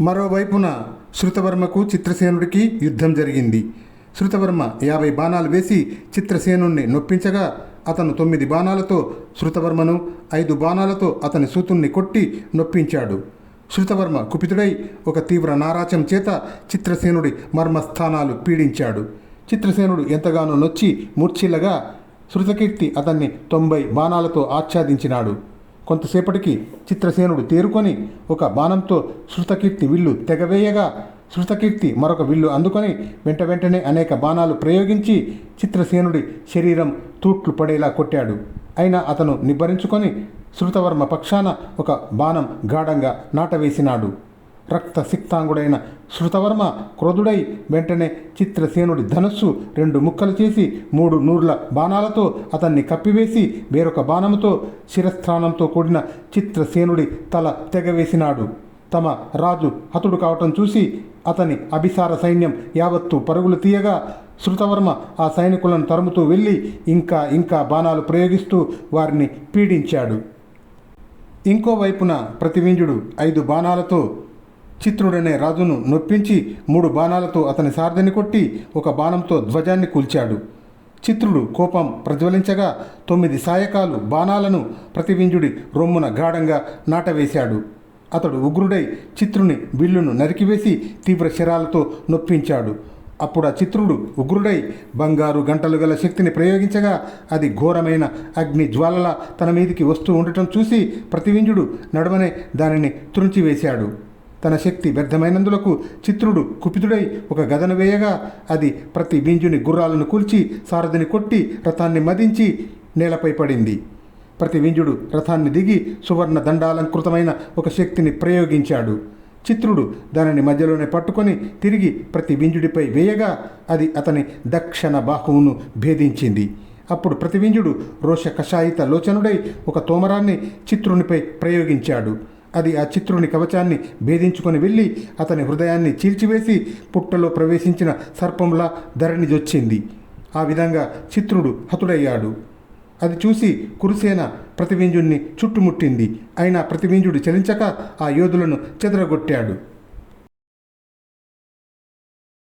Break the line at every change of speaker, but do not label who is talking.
మరోవైపున శృతవర్మకు చిత్రసేనుడికి యుద్ధం జరిగింది. శృతవర్మ యాభై బాణాలు వేసి చిత్రసేనుణ్ణి నొప్పించగా అతను తొమ్మిది బాణాలతో శృతవర్మను ఐదు బాణాలతో అతని సూతుణ్ణి కొట్టి నొప్పించాడు. శృతవర్మ కుపితుడై ఒక తీవ్ర నారాచం చేత చిత్రసేనుడి మర్మస్థానాలు పీడించాడు. చిత్రసేనుడు ఎంతగానో నొచ్చి మూర్ఛిల్లగా శృతకీర్తి అతన్ని తొంభై బాణాలతో ఆచ్ఛాదించినాడు. కొంతసేపటికి చిత్రసేనుడు తేరుకొని ఒక బాణంతో శృతకీర్తి విల్లు తెగవేయగా శృతకీర్తి మరొక విల్లు అందుకొని వెంట వెంటనే అనేక బాణాలు ప్రయోగించి చిత్రసేనుడి శరీరం తూట్లు పడేలా కొట్టాడు. అయినా అతను నిబ్బరించుకొని శృతవర్మ పక్షాన ఒక బాణం గాఢంగా నాటవేసినాడు. రక్త సిక్తాంగుడైన శృతవర్మ క్రోధుడై వెంటనే చిత్రసేనుడి ధనస్సు రెండు ముక్కలు చేసి మూడు నూర్ల బాణాలతో అతన్ని కప్పివేసి వేరొక బాణముతో శిరస్థానంతో కూడిన చిత్రసేనుడి తల తెగవేసినాడు. తమ రాజు హతుడు కావటం చూసి అతని అభిసార సైన్యం యావత్తు పరుగులు తీయగా శృతవర్మ ఆ సైనికులను తరుముతూ వెళ్ళి ఇంకా ఇంకా బాణాలు ప్రయోగిస్తూ వారిని పీడించాడు. ఇంకోవైపున ప్రతివింజుడు ఐదు బాణాలతో చిత్రుడనే రాజును నొప్పించి మూడు బాణాలతో అతని సారథిని కొట్టి ఒక బాణంతో ధ్వజాన్ని కూల్చాడు. చిత్రుడు కోపం ప్రజ్వలించగా తొమ్మిది సాయకాలు బాణాలను ప్రతివింజుడి రొమ్మున గాఢంగా నాటవేశాడు. అతడు ఉగ్రుడై చిత్రుని బిల్లును నరికివేసి తీవ్ర శరాలతో నొప్పించాడు. అప్పుడు ఆ చిత్రుడు ఉగ్రుడై బంగారు గంటలు గల శక్తిని ప్రయోగించగా అది ఘోరమైన అగ్ని జ్వాలల తన మీదికి వస్తూ ఉండటం చూసి ప్రతివింజుడు నడవనే దానిని త్రుంచివేశాడు తన శక్తి వ్యర్థమైనందులకు చిత్రుడు కుపితుడై ఒక గదను వేయగా అది ప్రతి వింజుని గుర్రాలను కూల్చి సారథిని కొట్టి రథాన్ని మదించి నేలపై పడింది. ప్రతి వింజుడు రథాన్ని దిగి సువర్ణ దండాలంకృతమైన ఒక శక్తిని ప్రయోగించాడు. చిత్రుడు దానిని మధ్యలోనే పట్టుకొని తిరిగి ప్రతి వింజుడిపై వేయగా అది అతని దక్షిణ బాహువును భేదించింది. అప్పుడు ప్రతివింజుడు రోష కషాయిత లోచనుడై ఒక తోమరాన్ని చిత్రునిపై ప్రయోగించాడు. అది ఆ చిత్రుని కవచాన్ని భేదించుకొని వెళ్ళి అతని హృదయాన్ని చీల్చివేసి పుట్టలో ప్రవేశించిన సర్పంలా ధరణి జొచ్చింది. ఆ విధంగా చిత్రుడు హతుడయ్యాడు. అది చూసి కురుసేన ప్రతిబింజుణ్ణి చుట్టుముట్టింది. అయినా ప్రతిబింజుడు చలించక ఆ యోధులను చెదరగొట్టాడు.